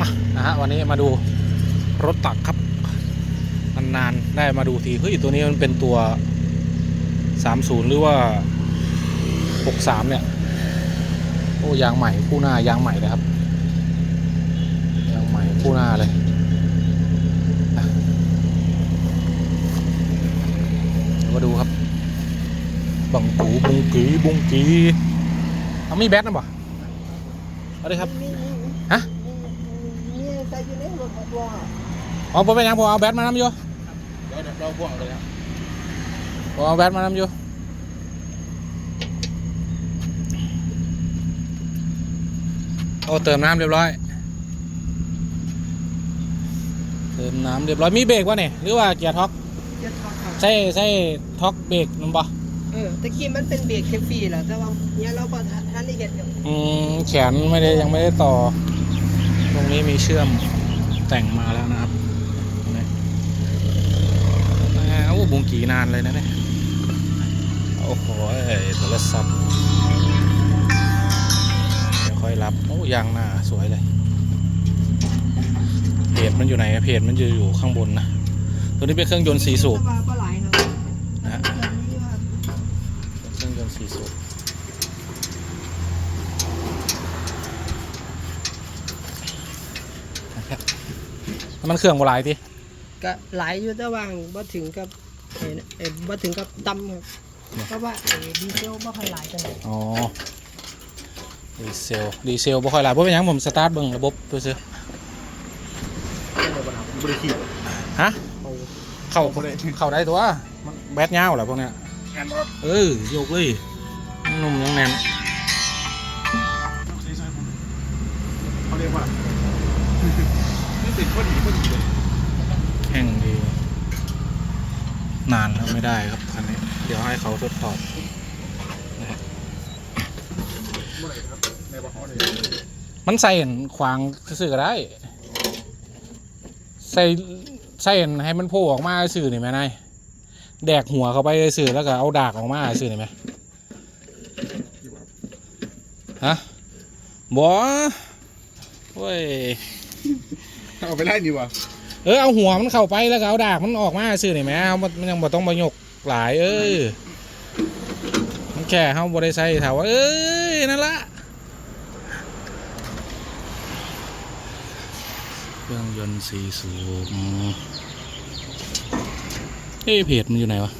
มานะฮะวันนี้มาดูรถตักครับนานๆได้มาดูทีเฮ้ยตัวนี้มันเป็นตัว 30 หรือว่า 63 เนี่ย โอ้ยางใหม่คู่หน้ายางใหม่เลยครับยางใหม่คู่หน้าเลยมาดูครับบังปูบุงกีบุงกีเอามีแบตนะบ่เอาเลยครับฮะ ในรถบัวอ๋อผมเป็นหยังผมเอาแบตมานำอยู่เดี๋ยวเราพ่วงเลยครับผมเอาแบตมานำอยู่โอ้เติมน้ำเรียบร้อย เติมน้ำเรียบร้อยมีเบรกวะเนี่ยหรือว่าเกียร์ท็อกเจ็ดท็อกครับใช่ใช่ท็อกเบรกนั่นปะเออตะกี้มันเป็นเบรกเคฟฟี่แหละแต่ว่าเนี่ยเราก็ทันได้เห็นอยู่อืมแขนไม่ได้ยังไม่ได้ต่อ ตรงนี้มีเชื่อม แต่งมาแล้วนะครับนี่อ่าโอ้บุงกีนานเลยนะเนี่ย โอ้โหโทรศัพท์เดี๋ยวค่อยรับ โอ้ยางหน้าสวยเลย เพจมันอยู่ไหนเพจมันจะอยู่ข้างบนนะ ตัวนี้เป็นเครื่องยนต์สี่สูบ แต่ว่าบ่หลายครับ นะฮะ แบบนี้ว่า เป็นเครื่องยนต์สี่สูบน้ำ มันเครื่องโบราณทีก็หลายอยู่แต่ว่าบ่ถึงกับเอ่อเอ่อบ่ถึงกับต่ำครับเพราะว่าเอ่อดีเซลบ่ค่อยหลายจังได๋อ๋อดีเซลดีเซลบ่ค่อยหลายเพราะเป็นหยังผมสตาร์ทเบิ่งระบบเพื่อซื้อบริขีดฮะเข้าบ่ได้เข้าได้ตัวมันแบตยาวเหรอพวกเนี้ยงานว่าเออยกเลยนุ่มยังแน่น นานแล้วไม่ได้ครับคันนี้ เดี๋ยวให้เขาทดสอบเมื่อไหร่ครับในบ้านเขาเนี่ยมันใส่เห็นขวางสื่อก็ได้ ใส่ใส่เห็นให้มันโผล่ออกมาสื่อนี่ไหมนายแดกหัวเข้าไปสื่อแล้วก็เอาดากออกมาสื่อนี่ไหมฮะบอโอ้ยเอาไปไล่ดีกว่า เออเอาหัวมันเข้าไปแล้วก็เอาดากมันออกมาสื่อนี่ไหมเอามันยังบ่ต้องมายกหลาย เออมันแค่เฮาบ่ได้ใส่ถามว่าเอ้ยนั่นละเครื่องยนต์สีสูบเอ้ยเพจมันอยู่ไหนวะ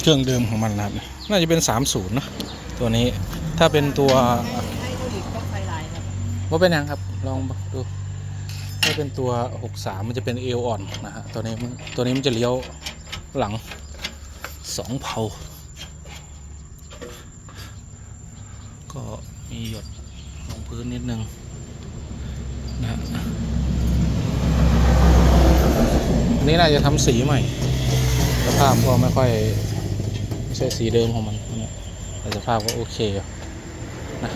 เครื่องเดิมของมันนะครับ น่าจะเป็น 30นะตัวนี้ถ้าเป็นตัวให้ให้ดูอีกบ่ค่อยหลายครับว่าเป็นยังครับลองดูถ้าเป็นตัว 63 มันจะเป็นเอวอ่อนนะฮะตัวนี้มันตัวนี้มันจะเลี้ยวหลังสองเผาก็มีหยดลงพื้นนิดนึงนะฮะอันนี้น่าจะทำสีใหม่สภาพก็ไม่ค่อย ไม่ใช่สีเดิมของมันนะแต่สภาพก็โอเคอยู่นะ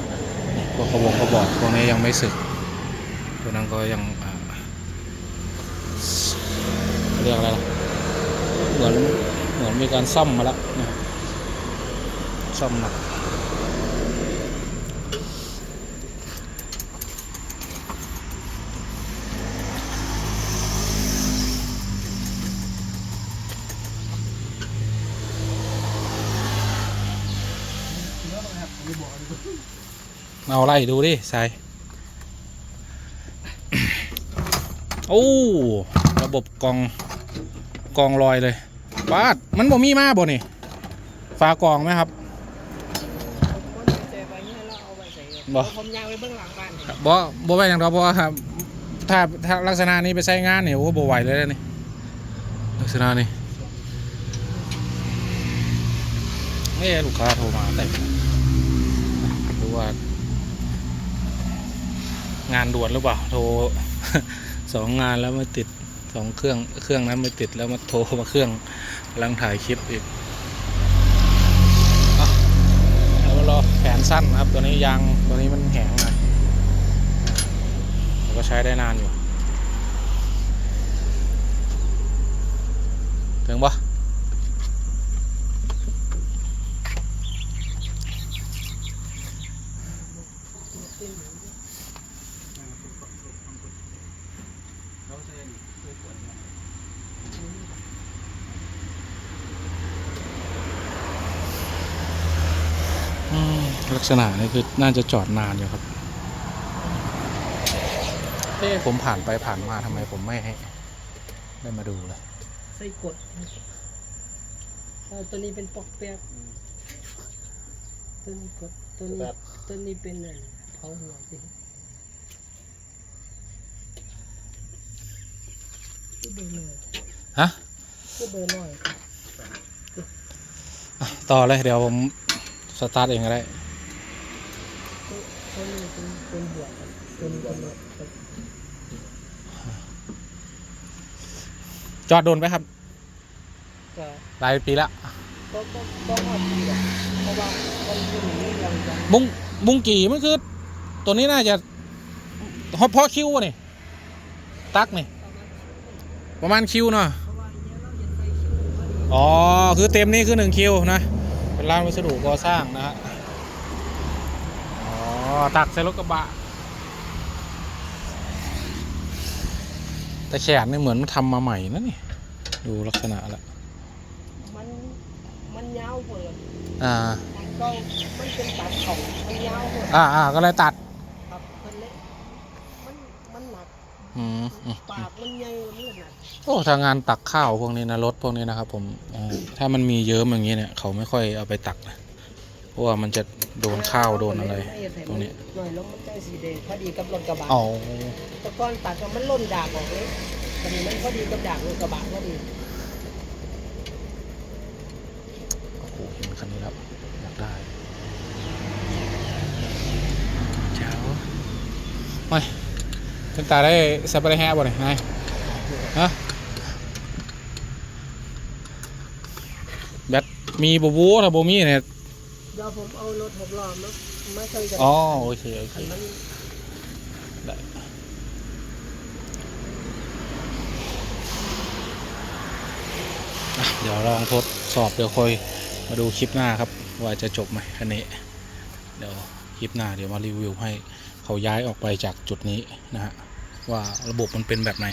พวกกระบอกกระบอกพวกนี้ยังไม่สึกตัวนั้นก็ยังเรียกอะไรล่ะเหมือนเหมือนมีการซ่อมมาแล้วนะซ่อมหนัก เอาไล่ดูดิใส่โอ้ระบบกองกองลอยเลยปาดมันบ่มีมาบ่นี่ฝากองไหมครับคนเจอไปเนี่ยเราเอาไว้ใส่บ่ผมยางไว้เบื้องหลังบ้านเห็นบ่บ่ไปอย่างเราเพราะว่าครับถ้าถ้าลักษณะนี้ไปใช้งานเนี่ยโอ้บ่ไหวเลยนะนี่ลักษณะนี้เอ้ลูกค้าโทรมาเต็มดูว่า งานด่วนหรือเปล่าโทรสองงานแล้วม่ติดสองเครื่องเครื่องนั้นไม่ติดแล้วมาโทรมาเครื่องกำลังถ่ายคลิปอีกอะแล้วมารอแขนสั้นครับตัวนี้ยางตัวนี้มันแข็งหน่อยก็ใช้ได้นานอยู่ ถึงปะแล้วใช่ตัวขวดเนี่ย อืม ลักษณะนี่คือน่าจะจอดนานอยู่ครับเอ๊ะผมผ่านไปผ่านมาทำไมผมไม่ให้ ได้มาดูเลยใส่กดเอาตัวนี้เป็นปอกเปียกตัวนี้กดตัวนี้ตัวนี้เป็นอะไรเผาหัวสิก็เบอร์หน่อยฮะก็เบอร์หน่อยอะต่อเลยเดี๋ยวผม สตาร์ทเองก็ได้จอดโดนไหมครับหลายปีละมุงมุงกี่มันคือ ตัวนี้น่าจะฮอตพะคิวนี่ตักนี่ประมาณคิวเนาะอ๋อ คือเต็มนี่คือหนึ่งคิวนะ เป็นร้านวัสดุก่อสร้างนะฮะอ๋อตักใส่รถกระบะ แต่แขนนี่เหมือนทำมาใหม่นะนี่ ดูลักษณะละมันมันยาวเปิดอ่ามันก็มันเป็นตัดของมันยาวเปิดอ่าอ่าก็เลยตัด ครับมันเล็กมันมันหนัก อืมอืมปากมันใหญ่มันหนักโอ้ทางงานตักข้าวพวกนี้นะรถพวกนี้นะครับผมอ่าถ้ามันมีเยิ้มอย่างนี้เนี่ย เขาไม่ค่อยเอาไปตักนะเพราะว่ามันจะโดนข้าวโดนอะไรพวกนี้หน่อยลงมันใจสีแดงพอดีกับรถกระบะอ๋อแตะก้อนตัดก็มันล่นดากออกเลยตอนนี้มันพอดีกับดากรถกระบะพอดี โอ้โหเห็นคันนี้แล้วอยากได้เจ้าโอ้ย เป็นตาได้สับไปได้แฮะบ่เนี่ยนายฮะแบตมีบูบูถ้าบูมีเนี่ยเดี๋ยวผมเอารถหกล้อมามาใส่กันอ๋อโอเคโอเคคันมันได้อะเดี๋ยวลองทดสอบเดี๋ยวค่อยมาดูคลิปหน้าครับ ว่าจะจบไหมคันนี้ เดี๋ยวคลิปหน้าเดี๋ยวมารีวิวให้ เขาย้ายออกไปจากจุดนี้นะฮะว่าระบบมันเป็นแบบไหน